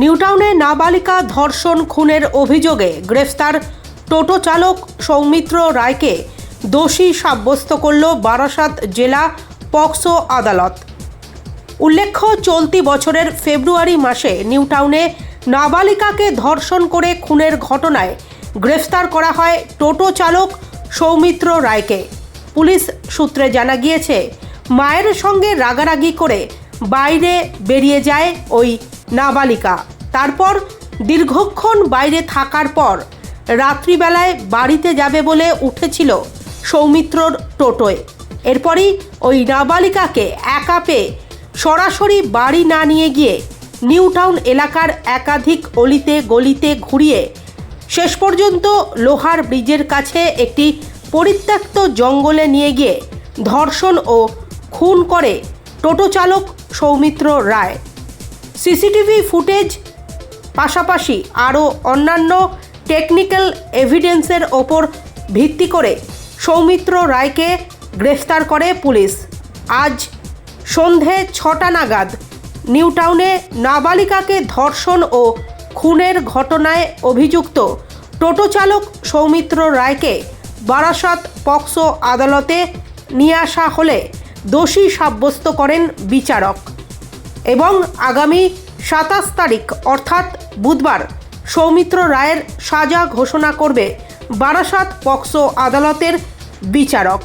নিউটাউনে নাবালিকা ধর্ষণ খুনের অভিযোগে গ্রেফতার টোটো চালক সৌমিত্র রায়কে দোষী সাব্যস্ত করল বারাসাত জেলা পক্সো আদালত। উল্লেখ্য, চলতি বছরের ফেব্রুয়ারি মাসে নিউটাউনে নাবালিকাকে ধর্ষণ করে খুনের ঘটনায় গ্রেফতার করা হয় টোটো চালক সৌমিত্র রায়কে। পুলিশ সূত্রে জানা গিয়েছে, মায়ের সঙ্গে রাগারাগি করে বাইরে বেরিয়ে যায় ওই নাবালিকা। তারপর দীর্ঘক্ষণ বাইরে থাকার পর রাত্রিবেলায় বাড়িতে যাবে বলে উঠেছিল সৌমিত্রর টোটোয়। এরপরই ওই নাবালিকাকে একা পেয়ে সরাসরি বাড়ি না নিয়ে গিয়ে নিউটাউন এলাকার একাধিক অলিতে গলিতে ঘুরিয়ে শেষ পর্যন্ত লোহার ব্রিজের কাছে একটি পরিত্যক্ত জঙ্গলে নিয়ে গিয়ে ধর্ষণ ও খুন করে টোটো চালক সৌমিত্র রায়। সিসিটিভি ফুটেজ পাশাপাশি আরও অন্যান্য টেকনিক্যাল এভিডেন্সের ওপর ভিত্তি করে সৌমিত্র রায়কে গ্রেফতার করে পুলিশ। আজ সন্ধে ছটা নাগাদ নিউটাউনে নাবালিকাকে ধর্ষণ ও খুনের ঘটনায় অভিযুক্ত টোটো চালক সৌমিত্র রায়কে বারাসাত পক্সো আদালতে নিয়ে আসা হলে দোষী সাব্যস্ত করেন বিচারক। এবং আগামী সাতাশ তারিখ, অর্থাৎ বুধবার, সৌমিত্র রায়ের সাজা ঘোষণা করবে বারাসাত পক্সো আদালতের বিচারক।